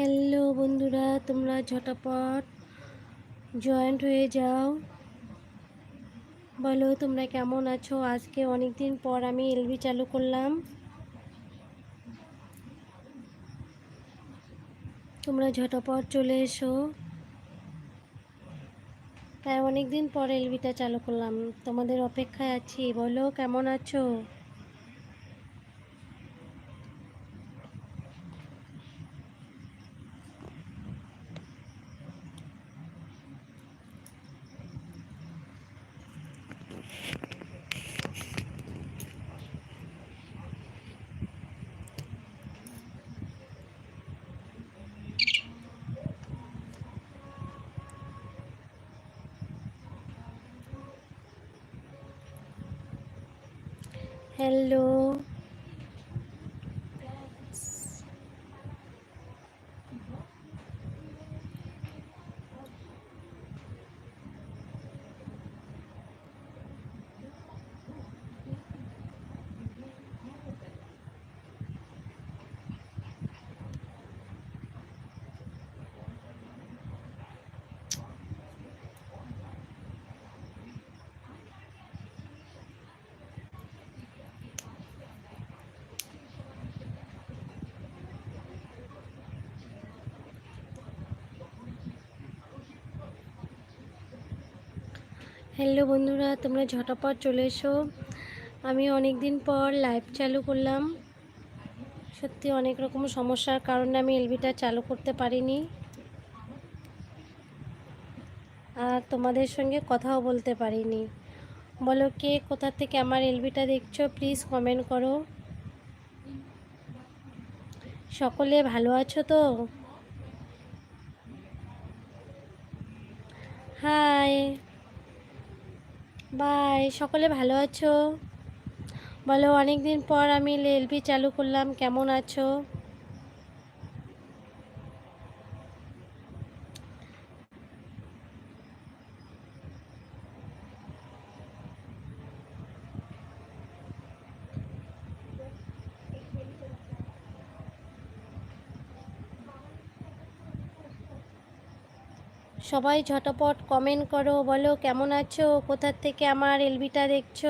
Hello বন্ধুরা, তোমরা ঝটাপট joint হয়ে যাও। বলো, তোমরা কেমন আছো? আজকে অনেক দিন পর আমি এলবি চালু করলাম। তোমরা ঝটাপট চলে এসো। তাই অনেক দিন পর এলবিটা চালু করলাম। তোমাদের অপেক্ষায় আছি। বলো, কেমন আছো হ্যালো হ্যালো বন্ধুরা, তোমরা ঝটাপট চলে এসো। আমি অনেক দিন পর লাইভ চালু করলাম। সত্যি অনেক রকম সমস্যার কারণে আমি এলবিটা চালু করতে পারিনি। আর তোমাদের সঙ্গে কথাও বলতে পারিনি। বলো, কে কোথা থেকে আমার এলবিটা দেখছ? প্লিজ কমেন্ট করো। সকলে ভালো আছো তো? হাই বাই সকলে ভালো আছো? বলো অনেক দিন পর আমি এলপি চালু করলাম কেমন আছো? সবাই ঝটপট কমেন্ট করো বলো কেমন আছো? কোথার থেকে আমার এলবিটা দেখছ?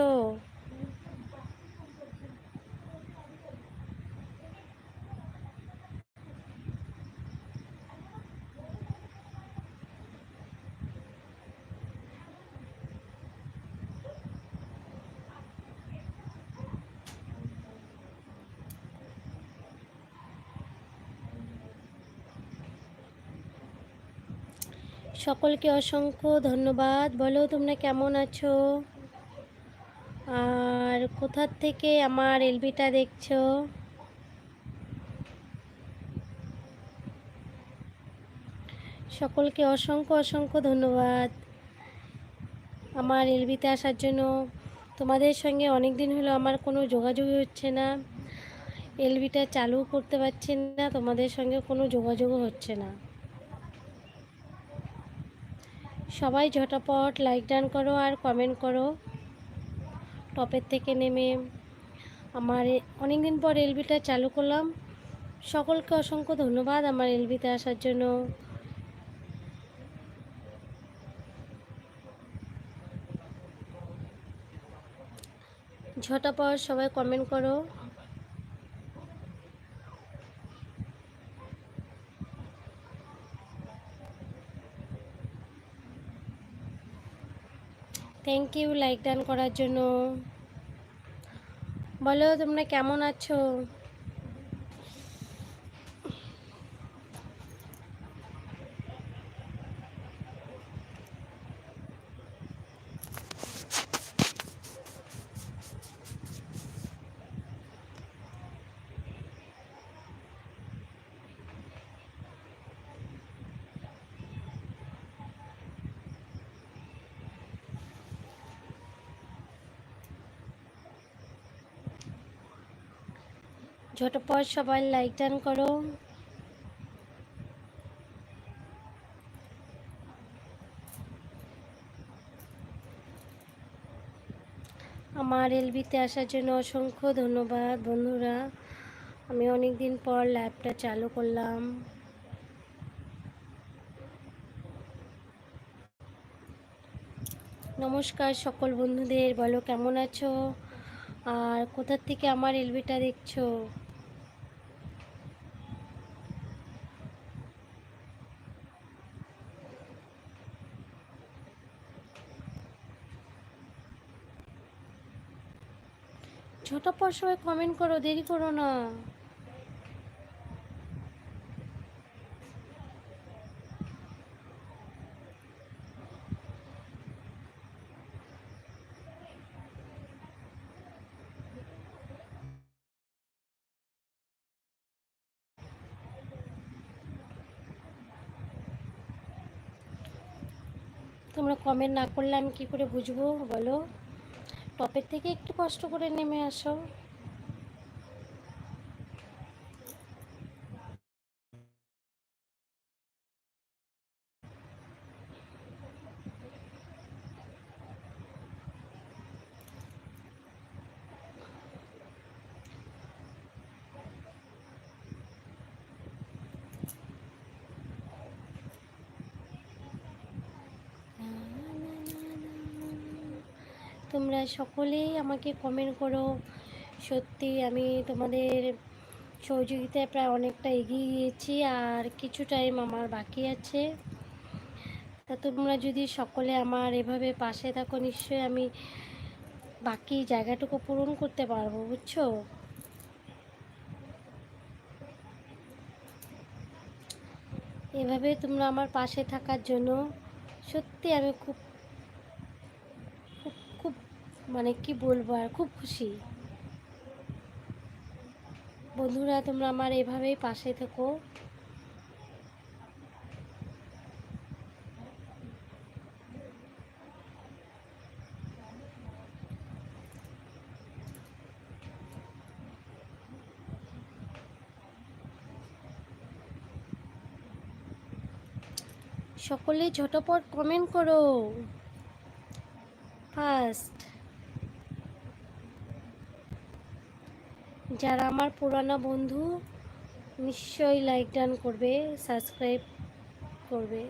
সকলকে অসংখ্য ধন্যবাদ। বলো, তোমরা কেমন আছো? আর কোথার থেকে আমার এলবিটা দেখছ? সকলকে অসংখ্য অসংখ্য ধন্যবাদ। আমার এলবিতে আসার জন্য তোমাদের সঙ্গে অনেক দিন হলো আমার কোনো যোগাযোগই হচ্ছে না। এলবিটা চালু করতে পারছি না, তোমাদের সঙ্গে কোনো যোগাযোগও হচ্ছে না। সবাই ঝটাপট লাইক ডান করো আর কমেন্ট করো। টপের থেকে নেমে আমার অনেক দিন পর এলবিটা চালু করলাম। সকলকে অসংখ্য ধন্যবাদ আমার এলবিতে আসার জন্য। ঝটাপট সবাই কমেন্ট করো। থ্যাংক ইউ লাইক ডান করার জন্য। বলো তোমরা কেমন আছো? ঝটপট সবাই লাইক টান করো। আমার এলবিতে আসার জন্য অসংখ্য ধন্যবাদ বন্ধুরা। আমি অনেক দিন পর ল্যাবটা চালু করলাম। নমস্কার সকল বন্ধুদের, বলো কেমন আছো? আর কোথার থেকে আমার এলবিটা দেখছ? ঝটাপট সবাই কমেন্ট করো, দেরি করো না। তোমরা কমেন্ট না করলে আমি কী করে বুঝব? বলো। টপের থেকে একটু কষ্ট করে নেমে আসো তোমরা সকলেই আমাকে কমেন্ট করো। সত্যি আমি তোমাদের সহযোগিতায় প্রায় অনেকটা এগিয়ে গিয়েছি আর কিছু টাইম আমার বাকি আছে। তা তোমরা যদি সকলে আমার এভাবে পাশে থাকো, নিশ্চয়ই আমি বাকি জায়গাটুকু পূরণ করতে পারব, বুঝছ? এভাবে তোমরা আমার পাশে থাকার জন্য সত্যি আমি খুব মানে কি বলব আর, খুব খুশি। বন্ধুরা, তোমরা আমার এভাবেই পাশে থেকো। সকলে ঝটপট কমেন্ট করো। ফার্স্ট যারা আমার পুরানো বন্ধু, নিশ্চয়ই লাইক ডান করবে সাবস্ক্রাইব করবে।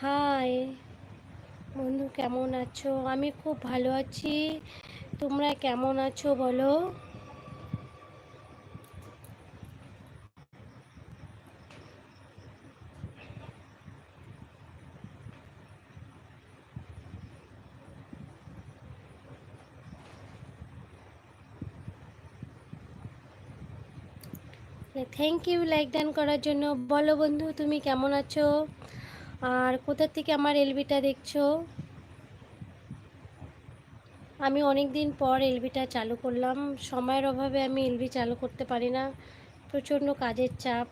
হাই বন্ধু কেমন আছো? আমি খুব ভালো আছি। তোমরা কেমন আছো বলো? থ্যাংক ইউ লাইক ডান করার জন্য। বলো বন্ধু, তুমি কেমন আছো? আর কোথা থেকে আমার এলবিটা দেখছ? আমি অনেক দিন পর এলবিটা চালু করলাম। সময়ের অভাবে আমি এলবি চালু করতে পারি না। প্রচণ্ড কাজের চাপ।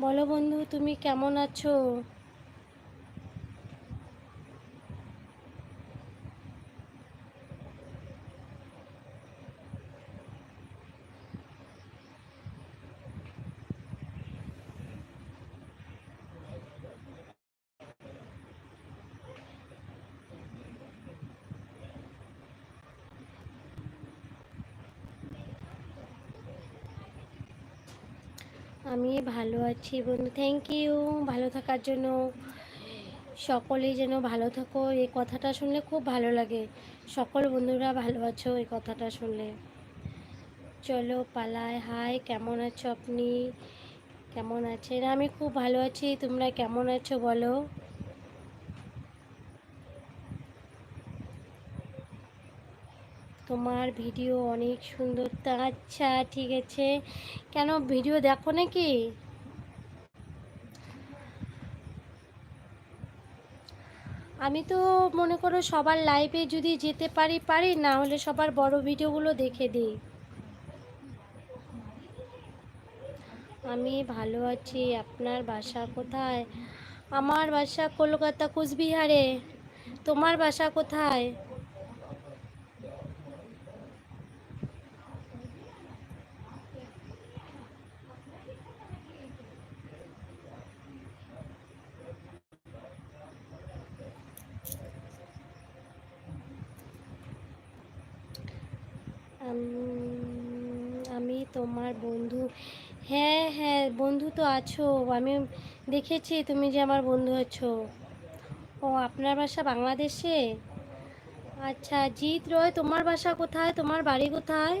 বলো বন্ধু, তুমি কেমন আছো? আমি ভালো আছি বন্ধু। থ্যাংক ইউ ভালো থাকার জন্য সকলেই যেন ভালো থাকো। এই কথাটা শুনলে খুব ভালো লাগে। সকল বন্ধুরা ভালো আছো এই কথাটা শুনলে। চলো, পালায়। হাই কেমন আছো আপনি? কেমন আছেন? আমি খুব ভালো আছি। তোমরা কেমন আছো বলো? তোমার ভিডিও অনেক সুন্দর। তা আচ্ছা ঠিক আছে। কেন ভিডিও দেখো নাকি? আমি তো মনে করো সবার লাইভে যদি যেতে পারি পারি, না হলে সবার বড় ভিডিওগুলো দেখে দিই। আমি ভালো আছি। আপনার বাসা কোথায়? আমার বাসা কলকাতা, কুচবিহারে। তোমার বাসা কোথায়? আম- তোমার বন্ধু। হ্যাঁ হ্যাঁ বন্ধু তো আছো। আমি দেখেছি তুমি যে আমার বন্ধু আছো ও, আপনার বাসা বাংলাদেশে? আচ্ছা জিৎ রয়, তোমার বাসা কোথায়? তোমার বাড়ি কোথায়?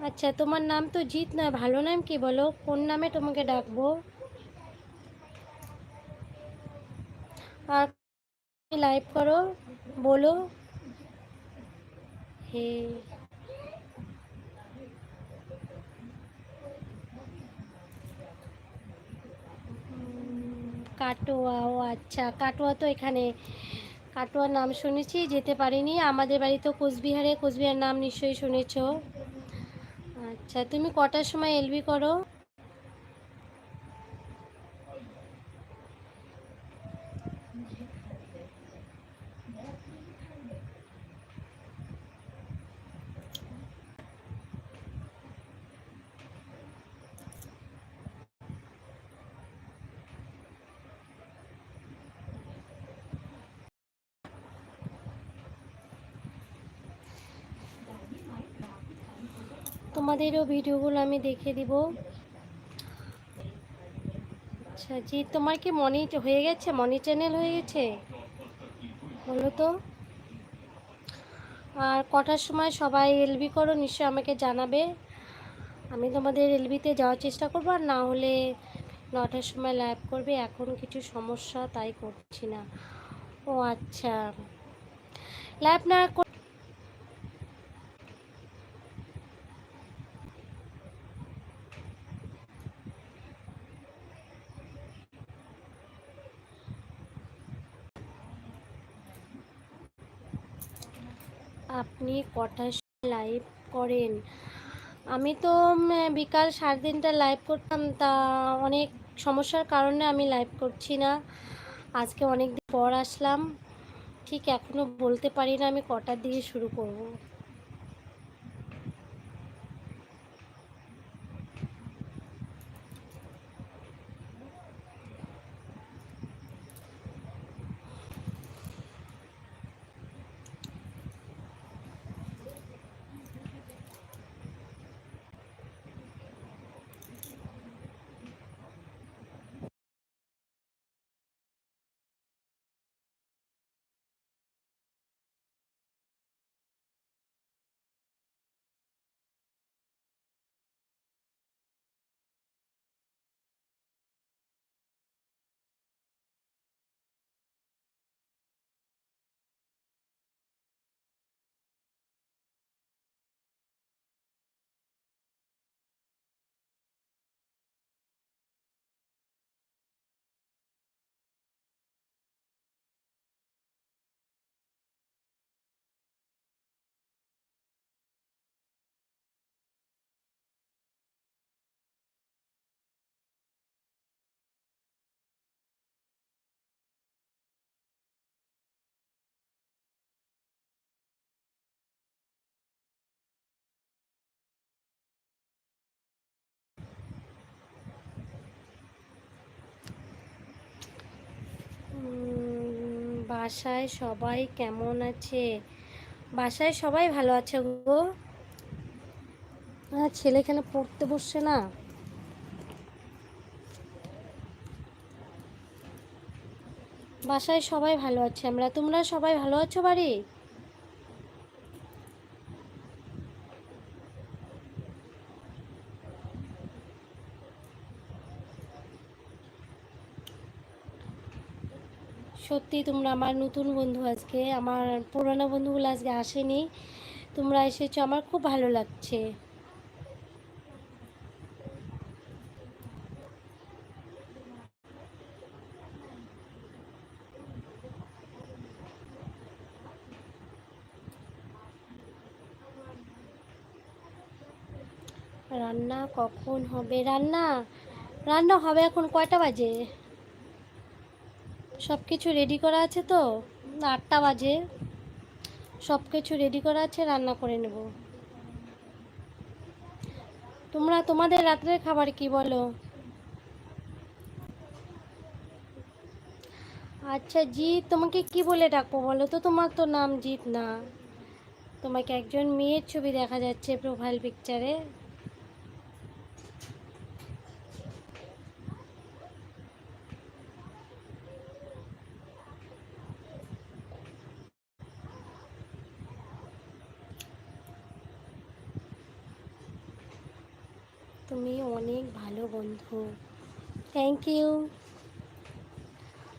আচ্ছা তোমার নাম তো জিৎ নয়, ভালো নাম কি বলো? কোন নামে তোমাকে ডাকবো? আর লাইভ করো, বলো। উম, কাটোয়া ও আচ্ছা। কাটোয়া তো এখানে। কাটোয়ার নাম শুনেছি যেতে পারিনি। আমাদের বাড়ি তো কোচবিহারে। কোচবিহার নাম নিশ্চয়ই শুনেছ। আচ্ছা তুমি কটার সময় এলবি করো? তোমাদেরও ভিডিওগুলো আমি দেখে দিব। আচ্ছা জি, তোমার কি মনি হয়ে গেছে? মনি চ্যানেল হয়ে গেছে? বলো তো। আর কটার সময় সবাই এলবি করো, নিশ্চয়ই আমাকে জানাবে। আমি তোমাদের এলবিতে যাওয়ার চেষ্টা করব, আর না হলে নটার সময় লাইভ করবে। এখন কিছু সমস্যা, তাই করছি না। ও আচ্ছা। লাইভ না আপনি কটার লাইভ করেন? আমি তো বিকাল সাড়ে দিনটা লাইভ করতাম, তা অনেক সমস্যার কারণে আমি লাইভ করছি না। আজকে অনেক দিন পর আসলাম। ঠিক এখনও বলতে পারি না আমি কটার দিকে শুরু করব। বাসায় সবাই কেমন আছে? বাসায় সবাই ভালো আছে গো। আর ছেলে এখানে পড়তে বসছে না। বাসায় সবাই ভালো আছে। আমরা, তোমরা সবাই ভালো আছো বাড়ি? সত্যি তোমরা আমার নতুন বন্ধু আজকে, আমার পুরোনো বন্ধুগুলো আজকে আসেনি। তোমরা এসেছ, আমার খুব ভালো লাগছে। রান্না কখন হবে? রান্না রান্না হবে এখন কয়টা বাজে? সব কিছু রেডি করা আছে তো? আটটা বাজে। সব কিছু রেডি করা আছে, রান্না করে নেব। তোমরা তোমাদের রাত্রের খাবার কি বলো? আচ্ছা জিৎ, তোমাকে কি বলে ডাকবো বলো তো? তোমার তো নাম জিৎ না। তোমাকে একজন মেয়ের ছবি দেখা যাচ্ছে প্রোফাইল পিকচারে তুমি অনেক ভালো বন্ধু। থ্যাংক ইউ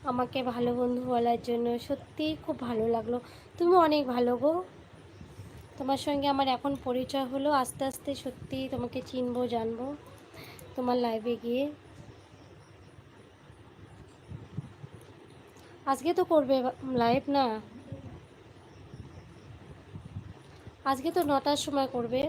আমাকে ভালো বন্ধু বলার জন্য সত্যিই খুব ভালো লাগল। তুমি অনেক ভালো গো। তোমার সঙ্গে আমার এখন পরিচয় হলো। আস্তে আস্তে সত্যি তোমাকে চিনবো, জানব তোমার লাইভে গিয়ে। আজকে তো করবে লাইভ না। আজকে তো নটার সময় করবে।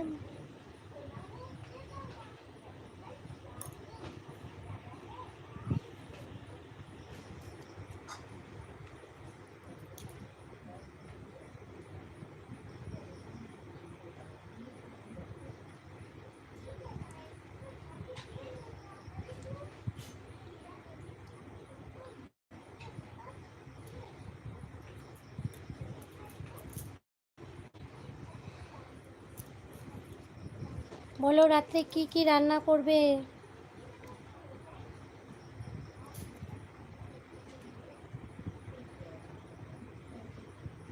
বলো রাত্রে কি কি রান্না করবে?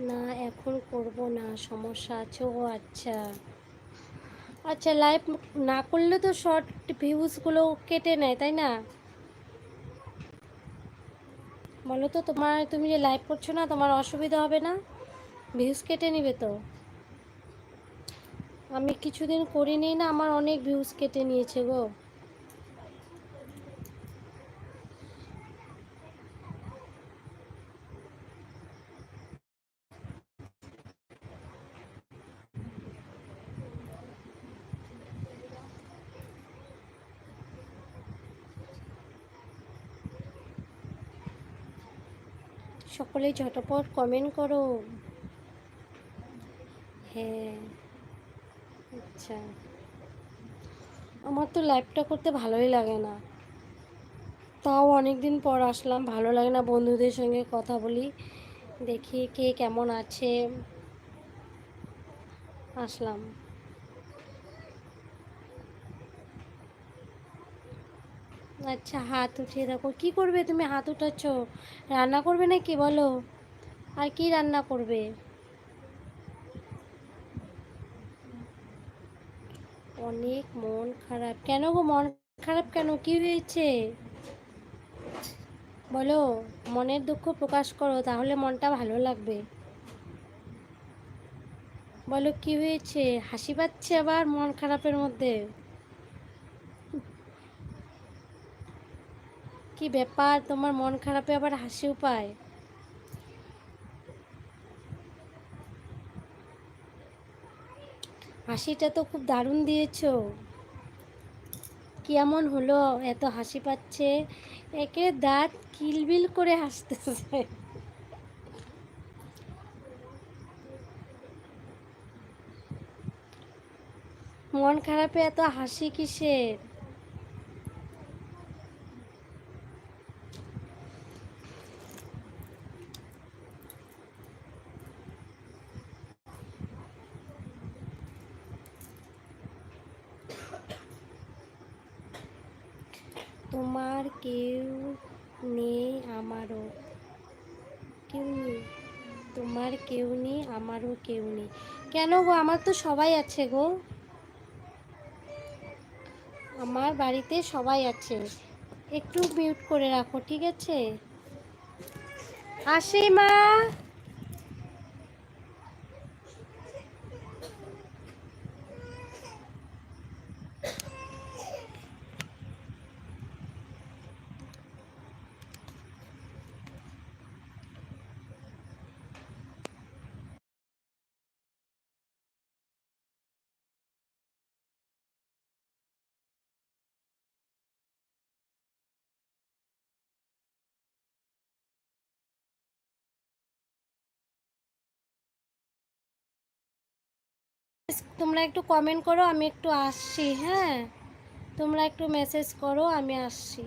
না, এখন করব না, সমস্যা আছে। ও আচ্ছা। আচ্ছা লাইভ না করলে তো শর্ট ভিউজগুলো কেটে নেয়, তাই না? বলো তো, তোমার, তুমি যে লাইভ করছ না, তোমার অসুবিধা হবে না? ভিউজ কেটে নিবে তো? আমি কিছুদিন করিনি না, আমার অনেক ভিউজ কেটে নিয়েছে গো। সকলে ঝটপট কমেন্ট করো। হ্যাঁ। আচ্ছা। আমার তো লাইভটা করতে ভালোই লাগে না। তাও অনেক দিন পর আসলাম, ভালো লাগে না বন্ধুদের সঙ্গে কথা বলি, দেখি কে কেমন আছে। আসলাম। আচ্ছা হাত উঠিয়ে দেখো, কি করবে তুমি? হাত উঠাচ্ছ? রান্না করবে নাকি বলো? আর কি রান্না করবে? অনেক মন খারাপ। কেন গো মন খারাপ কেন? কি হয়েছে? বলো, মনের দুঃখ প্রকাশ করো, তাহলে মনটা ভালো লাগবে। বলো, কি হয়েছে? হাসি পাচ্ছে আবার মন খারাপের মধ্যে? কি ব্যাপার? তোমার মন খারাপে আবার হাসিও পায়? হাসিটা তো খুব দারুণ দিয়েছ। কেমন হলো? এত হাসি পাচ্ছে। একে দাঁত কিলবিল করে হাসতেছে। মন খারাপে এত হাসি কিসের তোমার কেউ নেই আমারও কেউ নেই তোমার কেউ নেই আমারও কেউ নেই। কেন গো? আমার তো সবাই আছে গো। আমার বাড়িতে সবাই আছে। একটু মিউট করে রাখো, ঠিক আছে? আসি মা। তোমরা একটু কমেন্ট করো আমি একটু আসছি হ্যাঁ? তোমরা একটু মেসেজ করো আমি আসছি।